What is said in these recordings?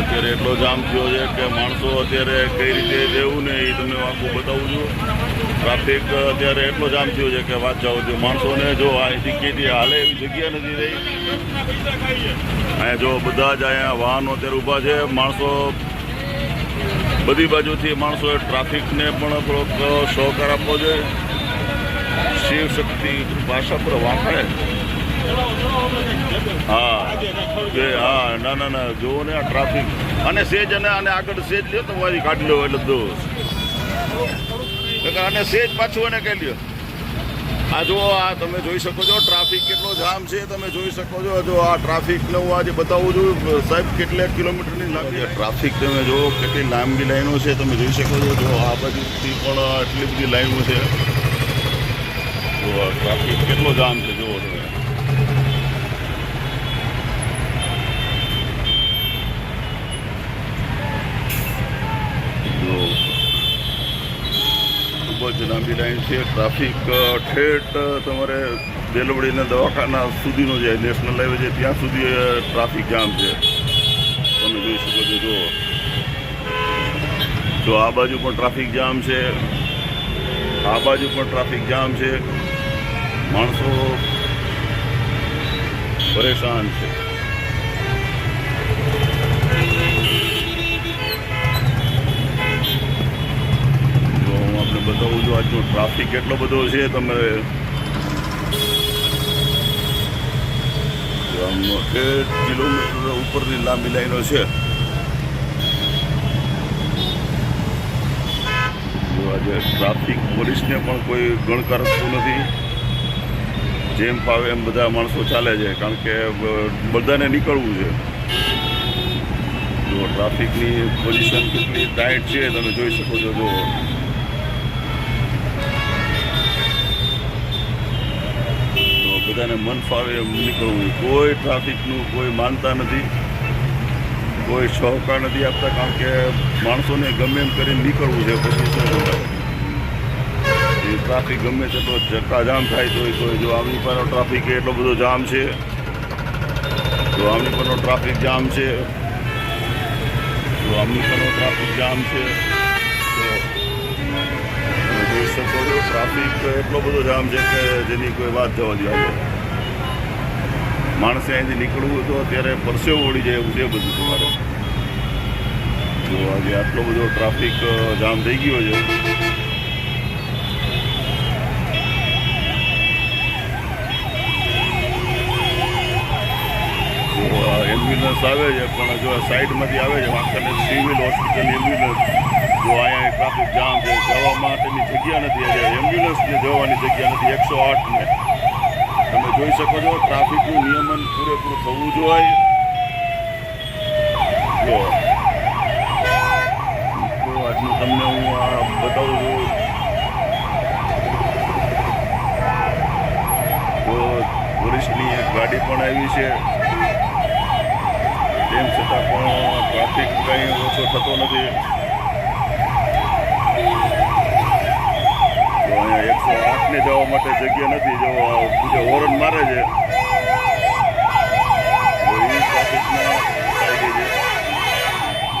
એટલો જામ થયો છે કે માણસો અત્યારે કઈ રીતે રહેવું ને એ તમને આખું બતાવું છું. ટ્રાફિક અત્યારે એટલો જામ થયો છે કે વાત જાઓ છું માણસોને જો અહીંથી કેથી હાલે એવી જગ્યા નથી રહી. અહીંયા જો બધા જ અહીંયા વાહનો અત્યારે ઊભા છે. માણસો બધી બાજુથી માણસોએ ટ્રાફિકને પણ થોડોક સહકાર આપવો જોઈએ. શિવ શક્તિ ભાષા પર વાંખડે ટ્રાફિક અને સેજ અને આને આગળ સેજ લ્યો તો કાઢી લો એટલે દોષ અને સેજ પાછું આ જુઓ, આ તમે જોઈ શકો છો ટ્રાફિક કેટલો જામ છે, તમે જોઈ શકો છો, જો આ ટ્રાફિકને હું આજે બતાવું છું, સાહેબ, કેટલા કિલોમીટરની લાંબી ટ્રાફિક તમે જુઓ, કેટલી લાંબી લાઈનો છે, તમે જોઈ શકો છો, જો આ બાજુથી પણ આટલી બધી લાઈનો છે. ટ્રાફિક કેટલો જામ છે, જો. ખૂબ જ લાંબી લાઈન છે. ટ્રાફિક ઠેઠ તમારે બેલવડીના દવાખાના સુધીનો જે નેશનલ હાઈવે છે, ત્યાં સુધી ટ્રાફિક જામ છે. તમે જોઈ શકો છો જો તો આ બાજુ પણ ટ્રાફિક જામ છે. આ બાજુ પણ ટ્રાફિક જામ છે. માણસો પરેશાન છે. બતાવું છું, આજનો ટ્રાફિક કેટલો બધો છે, તમે એક કિલોમીટર ઉપરની લાંબી લાઈનો છે. આજે ટ્રાફિક પોલીસને પણ કોઈ ગણકાર નથી, જેમ ફાવે એમ બધા માણસો ચાલે છે, કારણ કે બધાને નીકળવું છે. જો ટ્રાફિકની પોઝિશન કેટલી ટાઈટ છે, તમે જોઈ શકો છો, જો બધાને મન ફાવે એમ નીકળવું કોઈ ટ્રાફિકનું કોઈ માનતા નથી, કોઈ સહકાર નથી આપતા, કારણ કે માણસોને ગમે એમ કરીને નીકળવું છે, પછી શું એ ટ્રાફિક ગમે તેટલો ચક્કાજામ થાય તો કોઈ જો આમની પરનો ટ્રાફિક એટલો બધો જામ છે. જો આમની પરનો ટ્રાફિક જામ છે, જો આમની પરનો ટ્રાફિક જામ છે. ટ્રાફિક એટલો બધો જામ છે કે જેની કોઈ વાત જવા દે માણસે અહીંથી નીકળવું તો અત્યારે પરસેવો ઓળી જાય એવું છે બધું તમારે. જો આજે આટલો બધો ટ્રાફિક જામ થઈ ગયો છે. એમ્બ્યુલન્સ આવે છે, પણ જો સાઈડમાંથી આવે છે વાંકાને સિવિલ હોસ્પિટલ એમ્બ્યુલન્સ જો અહીંયા ટ્રાફિક જામ છે, જવા માટેની જગ્યા નથી. આજે એમ્બ્યુલન્સને જવાની જગ્યા નથી, એકસો આઠને તમે જોઈ શકો છો, ટ્રાફિકનું નિયમન પૂરેપૂરું થવું જોઈએ. જો. આજનું તમને હું આ બતાવું છું. તો પોલીસની એક ગાડી પણ આવી છે. તેમ છતાં પણ ટ્રાફિક કંઈ ઓછો થતો નથી તો અહીંયા એકસો જવા માટે જગ્યા નથી, જો બીજો હોરન મારે છે.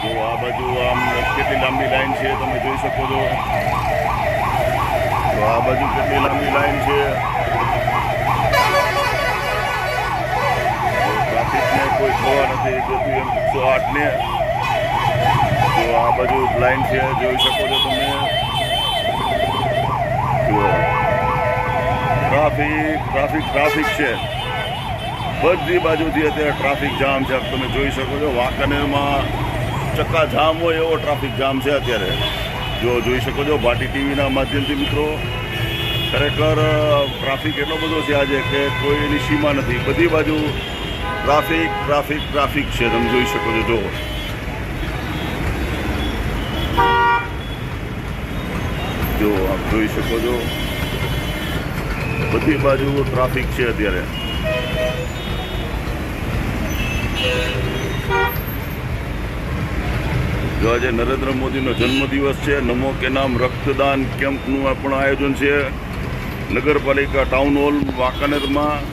તો આ બાજુ આમ કેટલી લાંબી લાઈન છે, તમે જોઈ શકો છો. તો આ બાજુ કેટલી લાંબી લાઈન છે. ટ્રાફિકને કોઈ જોવા નથી જતું એમ એકસો જો આ બાજુ લાઈન છે, જોઈ શકો છો તમે જુઓ ટ્રાફિક ટ્રાફિક ટ્રાફિક છે. બધી બાજુથી અત્યારે ટ્રાફિક જામ છે. તમે જોઈ શકો છો, વાંકાનેરમાં ચક્કા જામ હોય એવો ટ્રાફિક જામ છે અત્યારે. જો જોઈ શકો છો, ભાટી ટીવીના માધ્યમથી મિત્રો, ખરેખર ટ્રાફિક એટલો બધો છે આજે કે કોઈ એની સીમા નથી. બધી બાજુ ટ્રાફિક ટ્રાફિક ટ્રાફિક છે. તમે જોઈ શકો છો જો જો આપ જોઈ શકો છો. બધી બાજુ ટ્રાફિક છે અત્યારે. જો આજે નરેન્દ્ર મોદીનો જન્મદિવસ છે, નમો કે નામ રક્તદાન કેમ્પનું પણ આયોજન છે. નગરપાલિકા ટાઉન હોલ વાંકાનેરમાં.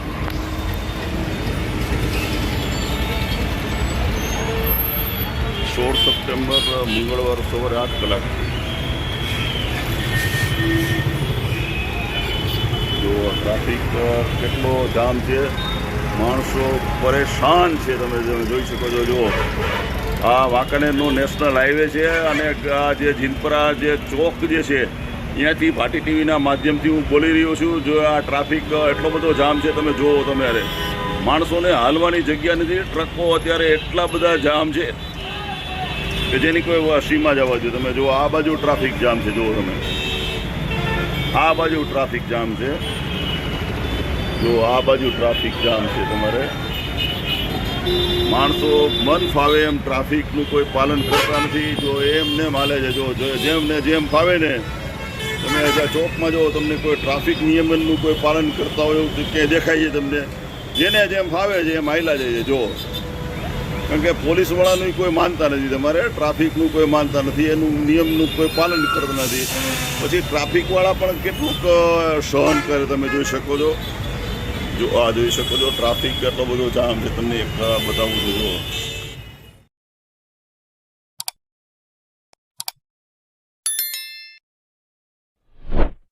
સોળ સપ્ટેમ્બર મંગળવાર સવારે આઠ કલાક. જો ટ્રાફિક કેટલો જામ છે. માણસો પરેશાન છે, તમે તમે જોઈ શકો છો, જુઓ. આ વાંકાનેરનો નેશનલ હાઈવે છે અને આ જે જીનપરા જે ચોક જે છે અહીંયાથી પાટી ટીવીના માધ્યમથી હું બોલી રહ્યો છું. જો આ ટ્રાફિક એટલો બધો જામ છે, તમે જુઓ તમે અરે. માણસોને હાલવાની જગ્યા નથી, ટ્રકો અત્યારે એટલા બધા જામ છે કે જેની કોઈ સીમા જવા દો તમે જુઓ. આ બાજુ ટ્રાફિક જામ છે, જુઓ તમે. આ બાજુ ટ્રાફિક જામ છે. જો આ બાજુ ટ્રાફિક જામ છે તમારે. માણસો મન ફાવે એમ ટ્રાફિકનું કોઈ પાલન કરતા નથી. જો એમને માલે છે, જો જેમને જેમ ફાવે ને, તમે જ્યાં ચોકમાં જો તમને કોઈ ટ્રાફિક નિયમનનું કોઈ પાલન કરતા હોય એવું ક્યાંય દેખાય છે તમને. જેને જેમ ફાવે છે એમ હાયલા જાય છે જો. કારણ કે પોલીસવાળાનું કોઈ માનતા નથી તમારે, ટ્રાફિકનું કોઈ માનતા નથી, એનું નિયમનું કોઈ પાલન કરતા નથી. પછી ટ્રાફિકવાળા પણ કેટલુંક સહન કરે, તમે જોઈ શકો છો. જો, આ જોઈ શકો છો, ટ્રાફિક કેટલો બધો જામ છે, તમને એક બતાવું છું